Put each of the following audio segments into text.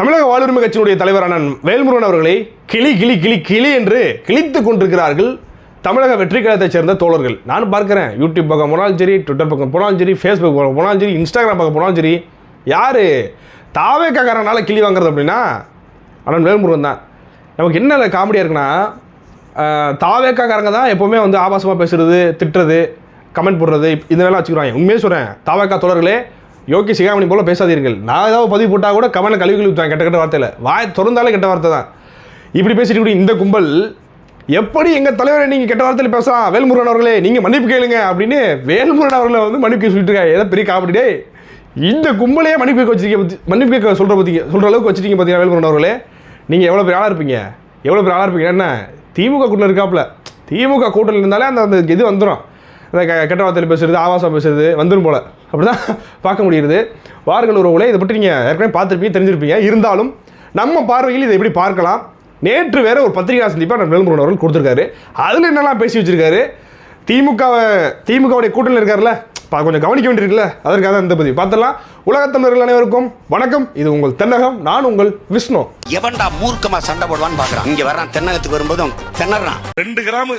தமிழக வாழ்வுரிமை கட்சியினுடைய தலைவரான வேல்முருகன் அவர்களை கிளி கிளி கிளி கிளி என்று கிழித்துக் கொண்டிருக்கிறார்கள் தமிழக வெற்றி கழகத்தைச் சேர்ந்த தோழர்கள். நான் பார்க்குறேன். யூடியூப் பக்கம் போனாலும் சரி ட்விட்டர் பக்கம் போனாலும் சரி ஃபேஸ்புக் பக்கம் போனாலும் சரி இன்ஸ்டாகிராம் பக்கம் போனாலும் சரி யார் தாவேக்காரனால கிளி வாங்குறது அப்படின்னா அண்ணன் வேல்முருகன் தான். நமக்கு என்ன காமெடியாக இருக்குன்னா தாவேக்காக்காரங்க தான் எப்போவுமே வந்து ஆபாசமாக பேசுறது திட்டுறது கமெண்ட் போடுறது இந்த வேலை வச்சுக்கிறாங்க. உண்மையே சொல்கிறேன் தாவேக்கா தோழர்களே யோகி சிகாமணி போல பேசாதீர்கள். நான் ஏதாவது பதிவு போட்டால் கூட கமெண்ட்ல கழுவி கழுவித்தான் கெட்ட கெட்ட வார்த்தையில். வாய் திறந்தாலே கெட்ட வார்த்தை தான். இப்படி பேசிட்டு இந்த கும்பல் எப்படி எங்கள் தலைவரை நீங்கள் கெட்ட வார்த்தையில் பேசலாம்? வேல்முருகன் அவர்களே நீங்கள் மன்னிப்பு கேளுங்க அப்படின்னு வேல்முருகன் அவர்களை வந்து மன்னிப்பு கேட்க சொல்லிட்டு இருக்காங்க ஏதோ பெரிய காப்பிடே இந்த கும்பலையே மன்னிப்பு கேட்க வச்சிருக்கீங்க பற்றி மன்னிப்பு கேட்க சொல்கிற பற்றி சொல்கிற அளவுக்கு வச்சிருக்கீங்க பார்த்தீங்கன்னா வேல்முருகன் அவர்களே? நீங்கள் எவ்வளோ பெரிய ஆளாக இருப்பீங்க? எவ்வளோ பெரிய ஆளாக இருப்பீங்க? என்ன? திமுக கூட்டில் இருக்காப்புல. திமுக கூட்டத்தில் இருந்தாலே அந்த அந்த இது வந்துடும் அந்த க- கெட்ட வார்த்தையில் பேசுறது ஆவாசம் பேசுறது வந்துடும் போல. அப்படி தான் பார்க்க முடியுது வாருங்கள் உறவுகளே இதை பற்றி நீங்கள் ஏற்கனவே பார்த்துருப்பீங்க தெரிஞ்சிருப்பீங்க. இருந்தாலும் நம்ம பார்வையில் இதை எப்படி பார்க்கலாம்? நேற்று வேற ஒரு பத்திரிகை சந்திப்பாக நம்ம வேல்முருகன் அவர்கள் கொடுத்துருக்காரு. அதில் என்னெல்லாம் பேசி வச்சிருக்காரு? திமுகவை திமுகவுடைய கூட்டணியில் இருக்கார்ல பா கொஞ்சம் கவனிக்க வேண்டியிருக்குல்ல? அதற்காக தான் இந்த பதிவு. பார்த்தலாம் உலகத்தமிழர்கள் அனைவருக்கும் வணக்கம். இது உங்கள் தென்னகம் நான் உங்கள் விஷ்ணு. எவன்டா மூர்க்கமா சண்டை போடுவான்னு பாக்குறான்? இங்க வர்றான் தென்னகத்துக்கு வரும்போது அவன் திணறான். ரெண்டு கிராம்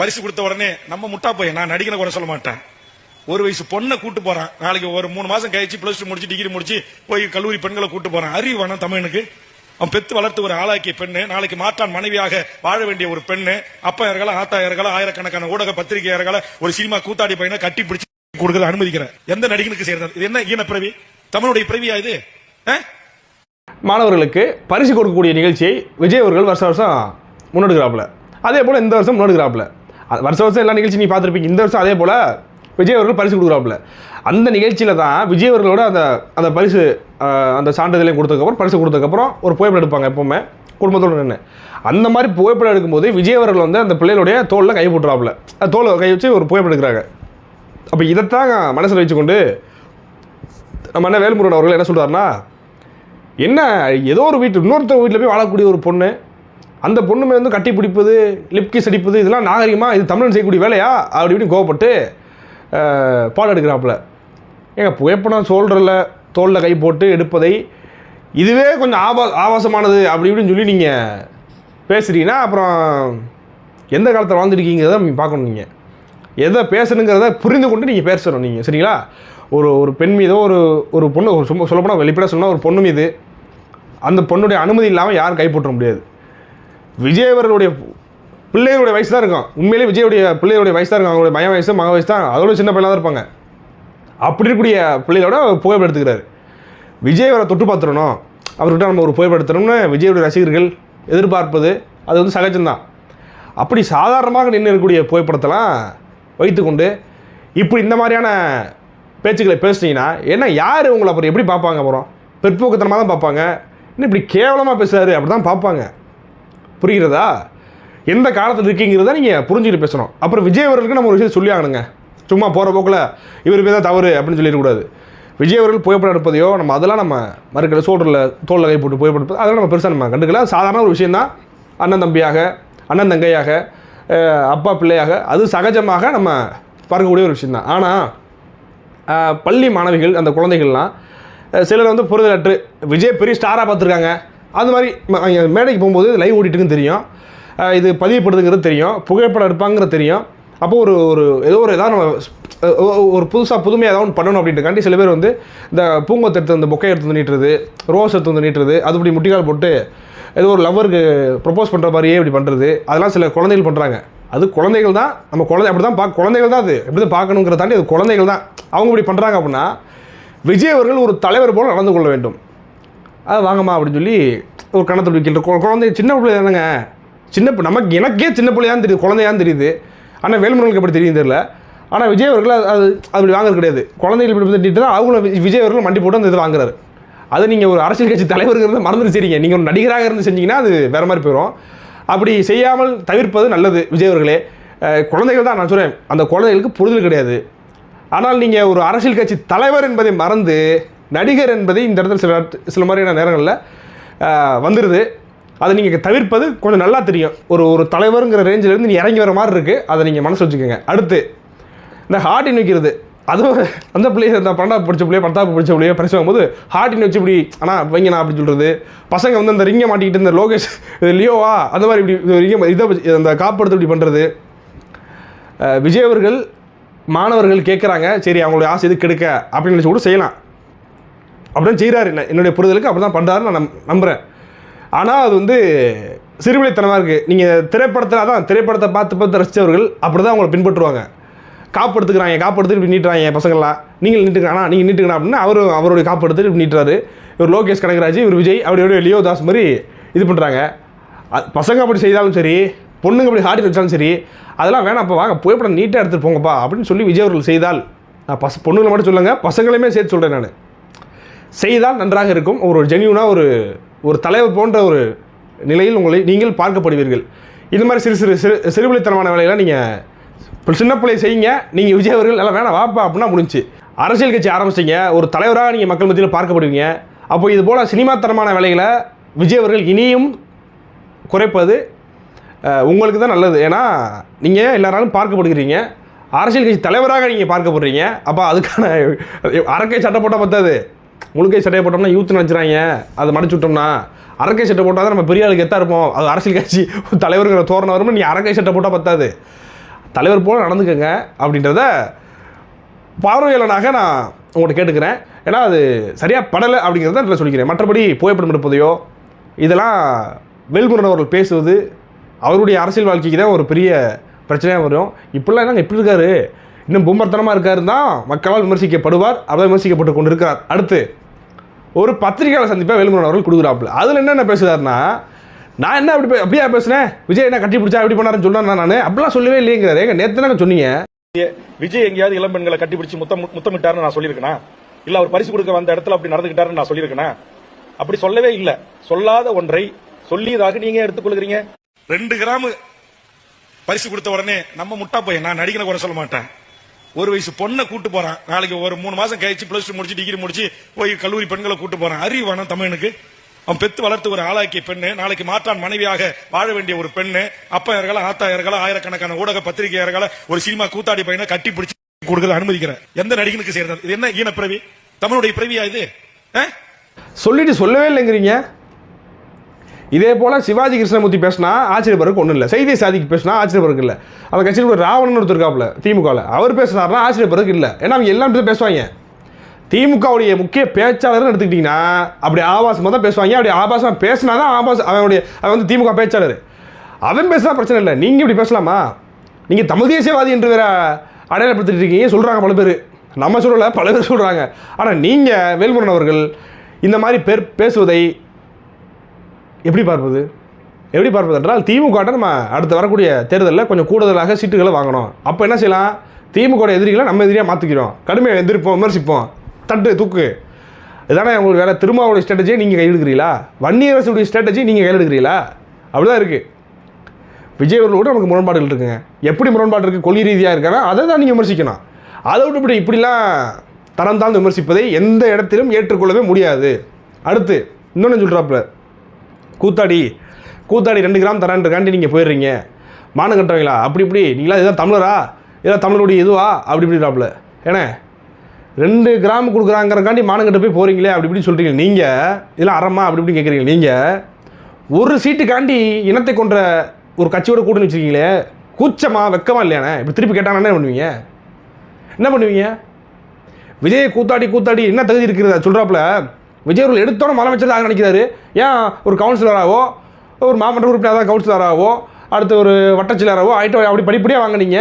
பரிசு கொடுத்த உடனே நம்ம முட்டா போய் நான் நடிகனை கூட சொல்ல மாட்டேன். ஒரு வயசு பொண்ணை கூட்டு போறான். நாளைக்கு ஒரு மூணு மாசம் கழிச்சு பிளஸ் டூ முடிச்சு டிகிரி முடிச்சு போய் கல்லூரி பெண்களை கூட்டு போறான். அறிவு வேணாம் தமிழனுக்கு. அவன் பெத்து வளர்த்து ஒரு ஆளாக்கிய பெண்ணு. நாளைக்கு மாற்றான் மனைவியாக வாழ வேண்டிய ஒரு பெண்ணு. அப்பா இறகல ஆத்தா இறகல ஆயிரக்கணக்கான ஊடக பத்திரிகை இறகல ஒரு சினிமா கூத்தாடி பையனை கட்டி பிடிச்சு கொடுக்க அனுமதிக்கிறேன் எந்த நடிகனுக்கு சேர்ந்தது இது என்ன ஈன பிறவி? தமிழுடைய பிறவியா இது? ஆ? மாணவர்களுக்கு பரிசு கொடுக்கக்கூடிய நிகழ்ச்சியை விஜய் அவர்கள் வருஷ வருஷம் முன்னெடுக்கிறாப்புல. அதே போல் இந்த வருஷம் முன்னெடுக்கிறாப்புல. அது வருஷ வருஷம் எல்லா நிகழ்ச்சியும் நீ பார்த்துருப்பீங்க. இந்த வருஷம் அதே போல் விஜய் அவர்கள் பரிசு கொடுக்குறாப்புல. அந்த நிகழ்ச்சியில் தான் விஜய் அவர்களோட அந்த அந்த பரிசு அந்த சான்றிதழையும் கொடுத்ததுக்கப்புறம் பரிசு கொடுத்ததுக்கப்புறம் ஒரு புகைப்படம் எடுப்பாங்க எப்போவுமே குடும்பத்தோடு நின்று அந்த மாதிரி புகைப்படம் எடுக்கும்போது விஜய் அவர்கள் வந்து அந்த பிள்ளைகளுடைய தோலில் கை போட்டுறாப்புல. தோலை கை வச்சு ஒரு புகைப்படம் எடுக்கிறாங்க. அப்போ இதைத்தான் மனசில் வச்சுக்கொண்டு நம்ம என்ன வேல்முருகன் அவர்கள் என்ன சொல்கிறாருன்னா என்ன ஏதோ ஒரு வீட்டு இன்னொருத்தர் வீட்டில் போய் வாழக்கூடிய ஒரு பொண்ணு அந்த பொண்ணுமே வந்து கட்டி பிடிப்பது லிப்கிஸ் அடிப்பது இதெல்லாம் நாகரிகமாக இது தமிழன் செய்யக்கூடிய வேலையா? அப்படி இப்படின்னு கோவப்பட்டு பாடம் எடுக்கிறாப்புல ஏங்க புகைப்படம் சோல்டரில் தோளில் கை போட்டு எடுப்பதை. இதுவே கொஞ்சம் ஆபா ஆபாசமானது அப்படி இப்படின்னு சொல்லி நீங்கள் பேசுகிறீங்கன்னா அப்புறம் எந்த காலத்தில் வாழ்ந்துருக்கீங்கிறத நீங்கள் பார்க்கணும் நீங்கள் எதை பேசணுங்கிறத புரிந்து கொண்டு நீங்கள் பேசணும் நீங்கள் சரிங்களா? ஒரு ஒரு பெண் மீதோ ஒரு ஒரு பொண்ணு ஒரு சும்மா சொல்லப்போனால் வெளிப்பட சொன்னால் ஒரு பொண்ணு மீது அந்த பொண்ணுடைய அனுமதி இல்லாமல் யாரும் கைப்பற்ற முடியாது. விஜய் அவர்களுடைய பிள்ளைகளுடைய வயசு தான் இருக்கும். உண்மையிலேயே விஜயுடைய பிள்ளைகளுடைய வயசு தான் இருக்கும். அவங்களுடைய மய வயசு மக வயசு தான். அதோட சின்ன பையனாக தான் இருப்பாங்க. அப்படி இருக்கக்கூடிய பிள்ளைகளோட புகைப்படம் எடுத்துக்கிறாரு விஜய் அவரை தொட்டு பார்த்துடணும். அவர்கிட்ட நம்ம ஒரு புகைப்படம் எடுத்துடணும்னு விஜயுடைய ரசிகர்கள் எதிர்பார்ப்பது அது வந்து சகஜம்தான் அப்படி சாதாரணமாக நின்று இருக்கக்கூடிய புகைப்படத்தெல்லாம் வைத்துக்கொண்டு இப்படி இந்த மாதிரியான பேச்சுக்களை பேசுனீங்கன்னா என்ன யார் உங்களை அப்புறம் எப்படி பார்ப்பாங்க அப்புறம்? பிற்போக்குத்தனமாக தான் பார்ப்பாங்க. இன்னும் இப்படி கேவலமாக பேசுகிறாரு அப்படி தான் பார்ப்பாங்க. புரிகிறதா? எந்த காலத்தில் இருக்கீங்கிறத நீங்கள் புரிஞ்சுக்கிட்டு பேசணும். அப்புறம் விஜய் அவர்களுக்கு நம்ம ஒரு விஷயம் சொல்லி ஆகணுங்க. சும்மா போகிற போக்கில் இவர் பேர் தான் தவறு அப்படின்னு சொல்லிடக்கூடாது விஜய் அவர்கள் புகைப்படம் எடுப்பதையோ நம்ம அதெல்லாம் நம்ம மறுக்கல சோல்டரில் தோளில் கை போட்டு புகைப்படம் எடுப்பது அதெல்லாம் நம்ம பெருசாக நம்ம கண்டுக்கல. சாதாரண ஒரு விஷயந்தான் அண்ணன் தம்பியாக அண்ணன் தங்கையாக அப்பா பிள்ளையாக அது சகஜமாக நம்ம பார்க்கக்கூடிய ஒரு விஷயந்தான் ஆனால் பள்ளி மாணவிகள் அந்த குழந்தைகள்லாம் சிலர் வந்து புரிதலற்று விஜய் பெரிய ஸ்டாராக பார்த்துருக்காங்க. அது மாதிரி ம- மேடைக்கு போகும்போது லைவ் ஓடிட்டுருக்குன்னு தெரியும். இது பதியப்படுதுங்கிறது தெரியும். புகைப்படம் எடுப்பாங்கிறது தெரியும். அப்போ ஒரு ஒரு ஏதோ ஒரு ஏதாவது நம்ம ஒரு புதுசாக புதுமையாக ஏதாவது ஒன்று பண்ணணும் அப்படின்றக்காண்டி சில பேர் வந்து இந்த பூங்கொத்தை எடுத்து அந்த பொக்கை எடுத்து வந்து நீட்டுறது ரோஸ் எடுத்து வந்து நீட்டுறது அது இப்படி முட்டிக்கால் போட்டு ஏதோ ஒரு லவ்வருக்கு ப்ரப்போஸ் பண்ணுற மாதிரியே இப்படி பண்ணுறது அதெல்லாம் சில குழந்தைகள் பண்ணுறாங்க அது குழந்தைகள் தான் நம்ம குழந்தை அப்படி தான் பார்க்க குழந்தைகள் தான் அது. எப்படி தான் பார்க்கணுங்கிறத தாண்டி அது குழந்தைகள் தான். அவங்க இப்படி பண்ணுறாங்க அப்படின்னா விஜய் அவர்கள் ஒரு தலைவர் போல் நடந்து கொள்ள வேண்டும். அது வாங்கம்மா அப்படின்னு சொல்லி ஒரு கணத்தில் வைக்கிற கு- குழந்தை சின்ன பிள்ளை தானேங்க சின்ன நமக்கு எனக்கே சின்ன பிள்ளையான்னு தெரியுது குழந்தையான்னு தெரியுது. ஆனால் வேலுமுருகனுக்கு எப்படி தெரியும் தெரியல. ஆனால் விஜய் அவர்கள் அது அப்படி வாங்குறது கிடையாது. குழந்தைகள் இப்படி திட்டிட்டு தான் அவங்களும் விஜய் அவர்கள் மண்டி போட்டு அந்த இது வாங்குறாரு. அது நீங்கள் ஒரு அரசியல் கட்சி தலைவருங்கிறத மறந்துட்டு செய்றீங்க. நீங்கள் ஒரு நடிகராக இருந்து செஞ்சீங்கன்னா அது வேறு மாதிரி போயிடும் அப்படி செய்யாமல் தவிர்ப்பது நல்லது விஜய் அவர்களே. குழந்தைகள் தான் நான் சொல்கிறேன் அந்த குழந்தைகளுக்கு புரிதல் கிடையாது. ஆனால் நீங்கள் ஒரு அரசியல் கட்சி தலைவர் என்பதை மறந்து நடிகர் என்பதை இந்த இடத்துல சில சில மாதிரியான நேரங்களில் வந்துடுது அதை நீங்கள் தவிர்ப்பது கொஞ்சம் நல்லா தெரியும். ஒரு ஒரு தலைவருங்கிற ரேஞ்சிலேருந்து நீ இறங்கி வர மாதிரி இருக்குது அதை நீங்கள் மனசு வச்சுக்கோங்க. அடுத்து இந்த ஹார்டின் வைக்கிறது. அதுவும் அந்த பிள்ளைய அந்த பன்னெண்டாவது பிடிச்ச பிள்ளைய பத்தாப்பு படிச்ச பிள்ளைய பரிசு போது ஹார்டின் வச்சு இப்படி ஆனால் வைங்கண்ணா அப்படி சொல்கிறது பசங்க வந்து அந்த ரிங்கை மாட்டிக்கிட்டு இந்த லோகேஷ் இது லியோவா அந்த மாதிரி இப்படி ரிங்கை இதை அந்த காப்படுத்து இப்படி பண்ணுறது விஜய் அவர்கள் மாணவர்கள் கேட்குறாங்க சரி அவங்களுடைய ஆசை இது கெடுக்க? அப்படின்னு நினச்சி கூட செய்யலாம். அப்படின்னு செய்கிறாரு என்ன என்னுடைய புரிதலுக்கு அப்படி தான் பண்ணுறாரு நான் நம்புகிறேன் ஆனால் அது வந்து சிறுவிளைத்தனமாக இருக்குது நீங்கள் திரைப்படத்தில் அதான் திரைப்படத்தை பார்த்து பார்த்து ரசித்தவர்கள் அப்படி தான் அவங்களை பின்பற்றுவாங்க. காப்படுத்துக்கிறாங்க காப்படுத்து இப்படி நீட்டுறாங்க பசங்களாம் நீங்கள் நீட்டுங்க ஆனால் நீங்கள் நீட்டுக்கணும் அப்படின்னு அவர் அவருடைய காப்படுத்து இப்படி நீட்டுறாரு. இவர் லோகேஷ் கனகராஜ் இவர் விஜய் அப்படி அப்படியே லியோ தாஸ் மாதிரி இது பண்ணுறாங்க பசங்க அப்படி செய்தாலும் சரி பொண்ணுங்க அப்படி ஹார்ட் வச்சாலும் சரி அதெல்லாம் வேணாம் அப்போ வாங்க புகைப்படம் நீட்டாக எடுத்துகிட்டு போங்கப்பா அப்படின்னு சொல்லி விஜய் அவர்கள் செய்தால் நான் பச பொண்ணுங்களை மட்டும் சொல்லுங்கள் பசங்களையுமே சேர்த்து சொல்கிறேன் நான். செய்தால் நன்றாக இருக்கும் ஒரு ஜென்யூனாக ஒரு ஒரு தலைவர் போன்ற ஒரு நிலையில் உங்களை நீங்கள் பார்க்கப்படுவீர்கள். இது மாதிரி சிறு சிறு சிறு சிறுபிள்ளைத்தனமான வேலையெல்லாம் நீங்கள் சின்ன பிள்ளை செய்யுங்க. நீங்கள் விஜய் அவர்கள் எல்லாம் வேணாம் வாப்பா அப்படின்னா முடிஞ்சு. அரசியல் கட்சி ஆரம்பிச்சிங்க. ஒரு தலைவராக நீங்கள் மக்கள் மத்தியில் பார்க்கப்படுவீங்க. அப்போ இது போல் சினிமாத்தனமான வேலைகளை விஜய் அவர்கள் இனியும் குறைப்பது உங்களுக்கு தான் நல்லது. ஏன்னா நீங்கள் எல்லாராலும் பார்க்கப்படுகிறீங்க. அரசியல் கட்சி தலைவராக நீங்கள் பார்க்கப்படுறீங்க. அப்போ அதுக்கான அரக்கை சட்டை போட்டால் பத்தாது. முழுக்கை சட்டையை போட்டோம்னா யூத் நினச்சிறாங்க. அதை மடிச்சு விட்டோம்னா அரக்கை சட்டை போட்டால் தான் நம்ம பெரிய ஆளுக்கு எத்தா இருப்போம். அது அரசியல் கட்சி தலைவருங்கிற தோரண வரும் நீ அரக்கை சட்டை போட்டால் பத்தாது. தலைவர் போல நடந்துக்கங்க அப்படின்றத பார்வையாளனாக நான் உங்கள்கிட்ட கேட்டுக்கிறேன். ஏன்னா அது சரியாக படலை அப்படிங்கிறத நான் சொல்லிக்கிறேன். மற்றபடி புகைப்படம் எடுப்பதையோ இதெல்லாம் வேல்முருகன் அவர்கள் பேசுவது அவருடைய அரசியல் வாழ்க்கைக்கு தான் ஒரு பெரிய பிரச்சனையாக வரும். இப்படிலாம் என்னங்க இப்படி இருக்காரு? இன்னும் பொம்மர்த்தனமாக இருக்காரு தான் மக்களால் விமர்சிக்கப்படுவார் அவர் விமர்சிக்கப்பட்டு கொண்டு இருக்கிறார் அடுத்து ஒரு பத்திரிகையாளர் சந்திப்பாக வேலுமுருகன் அவர்கள் கொடுக்குறாப்புல. அதில் என்னென்ன பேசுகிறாருன்னா நான் என்ன அப்படி அப்படியா பேசுனேன்? விஜய் என்ன கட்டி பிடிச்சா எப்படி பண்ணாருன்னு சொன்னேன் நான் அப்படிலாம் சொல்லவே இல்லைங்கிறாரு. எங்க நேற்று தானே சொன்னீங்க? விஜய் எங்கேயாவது இளம் பெண்களை கட்டிப்பிடிச்சு முத்தம் முத்தமிட்டாருன்னு நான் சொல்லியிருக்கேனா? இல்ல அவர் பரிசு கொடுக்க வந்த இடத்துல அப்படி நடந்துக்கிட்டாருன்னு நான் சொல்லியிருக்கேனா? அப்படி சொல்லவே இல்ல. சொல்லாத ஒன்றை சொல்லியதாக நீங்க எடுத்துக்கொள்கிறீங்க. ரெண்டு கிராம் பரிசு கொடுத்த உடனே நம்ம முட்டா பையன் நான் நடிகனை குறை சொல்ல மாட்டேன். ஒரு வயசு பொண்ணை கூட்டு போறான். நாளைக்கு ஒரு மூணு மாசம் கழிச்சு பிளஸ் டூ முடிச்சு டிகிரி முடிச்சு போய் கல்லூரி பெண்களை கூட்டு போறான். அறிவான தமிழனுக்கு. அவன் பெத்து வளர்த்து ஒரு ஆளாக்கிய பெண்ணு. நாளைக்கு மாற்றான் மனைவியாக வாழ வேண்டிய ஒரு பெண்ணு. அப்பா இறகல ஆத்தா ஆயிரக்கணக்கான ஊடக பத்திரிகை ஒரு சினிமா கூத்தாடி பையனை கட்டி பிடிச்சி கொடுக்கறது அனுமதிக்கிற எந்த நடிகனுக்கு செய்யறது இது என்ன ஈன பிறவி தமிழுடைய பிறவியா இது? ஆ? சொல்லிட்டு சொல்லவே இல்லைங்கிறீங்க. இதே போல் சிவாஜி கிருஷ்ணமூர்த்தி பேசினா ஆச்சரியப்படுறதுக்கு ஒன்றும் இல்லை. செய்தி சாதிக்கு பேசினா ஆச்சரியப்படுறதுக்கு இல்லை. அந்த கட்சியில் ஒரு ராவணன் ஒருத்தர் திமுகவில் அவர் பேசுனாருன்னா ஆச்சரியப்படுறதுக்கு இல்லை. ஏன்னா அவங்க எல்லாம் இப்படி பேசுவாங்க. திமுகவுடைய முக்கிய பேச்சாளர்னு எடுத்துக்கிட்டிங்கன்னா அப்படி ஆபாசமாக தான் பேசுவாங்க. அப்படி ஆபாசமாக பேசினா தான் ஆபாச அவனுடைய அவன் வந்து திமுக பேச்சாளர். அவன் பேசினா பிரச்சனை இல்லை. நீங்கள் இப்படி பேசலாமா? நீங்கள் தமிழ் தேசியவாதி என்று வேற அடையாளப்படுத்திட்டு இருக்கீங்க. சொல்கிறாங்க பல பேர். நம்ம சொல்லலை பல பேர் சொல்கிறாங்க ஆனால் நீங்கள் வேல்முருகன் அவர்கள் இந்த மாதிரி பேர் பேசுவதை எப்படி பார்ப்பது? எப்படி பார்ப்பது என்றால் திமுக நம்ம அடுத்து வரக்கூடிய தேர்தலில் கொஞ்சம் கூடுதலாக சீட்டுகளை வாங்கணும். அப்போ என்ன செய்யலாம்? திமுக எதிரிகளை நம்ம எதிரியாக மாற்றிக்கிறோம் கடுமையாக எதிர்ப்போம் விமர்சிப்போம். தட்டு தூக்கு. இதானே உங்களுக்கு வேறு திருமாவுடைய ஸ்ட்ராட்டஜியை நீங்கள் கையெடுக்கிறீங்களா வன்னியரசுடைய ஸ்ட்ராட்டஜி நீங்கள் கையெழுக்கிறீங்களா அப்படிதான் இருக்குது விஜய் அவர்களோட நமக்கு முரண்பாடுகள் இருக்குங்க. எப்படி முரண்பாடு இருக்குது கொள்கை ரீதியாக இருக்கானா? அதை தான் நீங்கள் விமர்சிக்கணும். அதை விட்டு இப்படி இப்படிலாம் தரம் தாழ்ந்து விமர்சிப்பதை எந்த இடத்திலும் ஏற்றுக்கொள்ளவே முடியாது. அடுத்து இன்னொன்று சொல்கிறாப்புல கூத்தாடி கூத்தாடி ரெண்டு கிராம் தரான்றக்காண்டி நீங்கள் போயிடுறீங்க. மானம் கட்டுறீங்களா? அப்படி இப்படி. நீங்களா இதான் தமிழரா? இதான் தமிழருடைய இதுவா? அப்படி இப்படிறாப்புல ஏன்னா ரெண்டு கிராம் கொடுக்குறாங்கிறக்காண்டி மானு கட்ட போய் போகிறீங்களே அப்படி இப்படி சொல்கிறீங்க நீங்கள் இதெல்லாம் அறமா? அப்படி இப்படி கேட்குறீங்க நீங்கள் ஒரு சீட்டுக்காண்டி இனத்தை கொன்ற ஒரு கட்சியோட கூட்டணி வச்சுருக்கீங்களே கூச்சமாக வெக்கமாக இல்லையாண்ணே இப்படி திருப்பி கேட்டாங்கன்னா என்ன பண்ணுவீங்க? என்ன பண்ணுவீங்க? விஜய் கூத்தாடி கூத்தாடி என்ன தகுதி இருக்கிறதா? சொல்கிறாப்புல விஜய் அவர்கள் எடுத்தோட முதலமைச்சர் தான் நினைக்கிறாரு. ஏன்? ஒரு கவுன்சிலராகவோ ஒரு மாவட்ட உறுப்பினராக கவுன்சிலராகவோ அடுத்து ஒரு வட்டச்செயலராகவோ ஆகிட்டு அப்படி படிப்படியாக வாங்கினீங்க?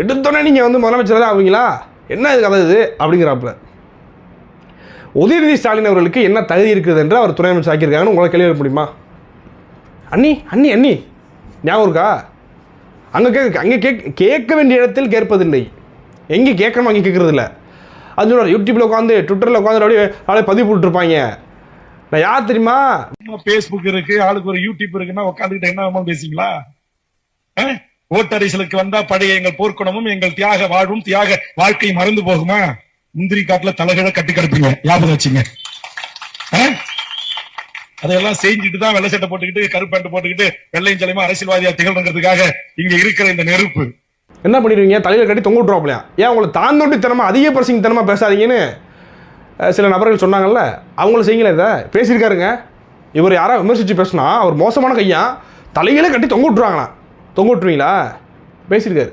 எடுத்தோடனே நீங்கள் வந்து முதலமைச்சர் தான் ஆவீங்களா என்ன இது கதை இது? அப்படிங்கிறாப்புல. உதயநிதி ஸ்டாலின் அவர்களுக்கு என்ன தகுதி இருக்குது என்று அவர் துணை அமைச்சர் ஆக்கியிருக்காங்கன்னு உங்களை கேள்வி முடியுமா? அண்ணி அண்ணி அண்ணி. ஞாபகம் இருக்கா? அங்கே கேட்க அங்கே கேட்க கேட்க வேண்டிய இடத்தில் கேட்பதில்லை. எங்கே கேட்கணும் அங்கே கேட்குறதில்ல. அது சொல்கிறார் யூடியூப்பில் உட்காந்து ட்விட்டரில் உட்காந்து அப்படியே அப்படியே பதிவு போட்டுருப்பாங்க. நான் யார் தெரியுமா? பேஸ்புக் இருக்கு ஆளுக்கு ஒரு யூடியூப் இருக்குன்னா உட்காந்துக்கிட்டு என்ன வேணுமோ ஓட்டரிசலுக்கு வந்தா பழைய எங்கள் போர்க்குணமும் எங்கள் தியாக வாழ்வும் தியாக வாழ்க்கை மறந்து போகுமா? முந்திரி காட்டுல தலைகளை கட்டி கிடப்பீங்க. ஞாபகம் வச்சுங்க. அதையெல்லாம் செஞ்சுட்டு தான் வெள்ளை சட்டை போட்டுக்கிட்டு கருப்பேண்ட் போட்டுக்கிட்டு வெள்ளையும் தலைமா அரசியல்வாதியா திகழ்றதுக்காக இங்க இருக்கிற இந்த நெருப்பு. என்ன பண்ணிடுவீங்க? தலையில் கட்டி தொங்க விட்ருவாப்லையா ஏன் உங்களை தாந்தோண்டித்தனமாக அதிக பிரசிங்கத்தனமாக பேசாதீங்கன்னு சில நபர்கள் சொன்னாங்கல்ல? அவங்கள செய்யுங்களே இதை. பேசியிருக்காருங்க. இவர் யாரா விமர்சித்து பேசினா அவர் மோசமான கையா தலையில கட்டி தொங்க விட்ருவாங்களா தொங்க விட்ருவீங்களா பேசியிருக்காரு.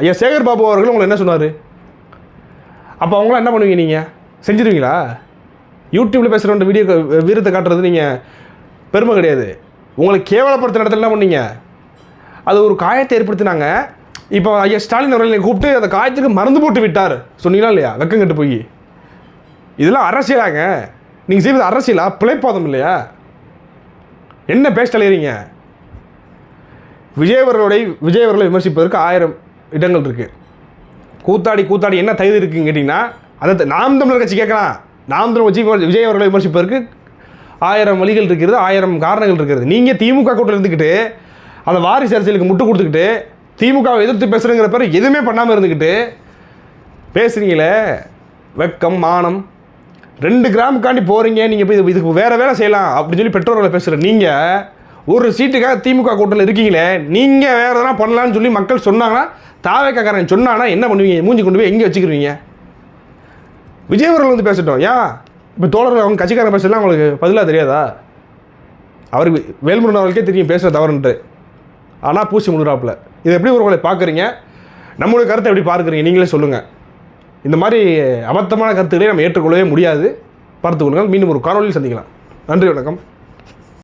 ஐயா சேகர் பாபு அவர்கள் உங்களை என்ன சொன்னார்? அப்போ அவங்களாம் என்ன பண்ணுவீங்க நீங்கள் செஞ்சிருவீங்களா? யூடியூப்பில் பேசுகிறவன் வீடியோ வீரத்தை காட்டுறது நீங்கள் பெருமை கிடையாது. உங்களை கேவலப்படுத்துகிற இடத்துல என்ன பண்ணீங்க அது ஒரு காயத்தை ஏற்படுத்தினாங்க. இப்போ ஐயா ஸ்டாலின் அவர்கள் கூப்பிட்டு அந்த காயத்துக்கு மருந்து போட்டு விட்டார். சொன்னீங்களா இல்லையா? வெக்கம் கட்டு போய். இதெல்லாம் அரசியலாங்க. நீங்கள் செய்வது அரசியலா? பிழைப்பாதம் இல்லையா? என்ன பேச தலையறீங்க? விஜய் அவர்களுடைய விமர்சிப்பதற்கு ஆயிரம் இடங்கள் இருக்குது கூத்தாடி கூத்தாடி என்ன தகுதி இருக்குன்னு கேட்டிங்கன்னா அதை நாம் தமிழர் கட்சி கேட்கலாம். நாம் தமிழர் கட்சி விஜய் அவர்களை விமர்சிப்பதற்கு ஆயிரம் வழிகள் இருக்கிறது ஆயிரம் காரணங்கள் இருக்கிறது. நீங்கள் திமுக கூட்டில் இருந்துக்கிட்டு அந்த வாரிசு அரசியலுக்கு முட்டு கொடுத்துக்கிட்டு திமுகவை எதிர்த்து பேசுகிறேங்கிற பேர் எதுவுமே பண்ணாமல் இருந்துக்கிட்டு பேசுகிறீங்களே வெக்கம் மானம். ரெண்டு கிராமுக்காண்டி போகிறீங்க நீங்கள் போய் இதுக்கு வேறு வேலை செய்யலாம் அப்படின்னு சொல்லி பெற்றோர்களை பேசுகிற நீங்கள் ஒரு சீட்டுக்காக திமுக கூட்டத்தில் இருக்கீங்களே நீங்கள் வேறு எதனா பண்ணலான்னு சொல்லி மக்கள் சொன்னாங்கன்னா தாவேக்காரன் சொன்னாங்கன்னா என்ன பண்ணுவீங்க? மூஞ்சி கொண்டு போய் எங்கே வச்சுக்கிருவீங்க? விஜய் வந்து பேசட்டும். ஏன் இப்போ தோழர்கள் அவங்க கட்சிக்காரன் பேசலாம் அவங்களுக்கு பதிலாக தெரியாதா? அவருக்கு வேல்முருகன் அவர்களுக்கே தெரியும் பேசுகிற தவறுன்ட்டு. ஆனால் பூசி முழுறாப்புல. இது எப்படி ஒருவங்களை பார்க்குறீங்க? நம்மளுடைய கருத்தை எப்படி பார்க்குறீங்க? நீங்களே சொல்லுங்கள் இந்த மாதிரி அபத்தமான கருத்துக்களை நம்ம ஏற்றுக்கொள்ளவே முடியாது. பார்த்துக்கொள்ளுங்கள் மீண்டும் ஒரு காணொலியில் சந்திக்கலாம். நன்றி வணக்கம்.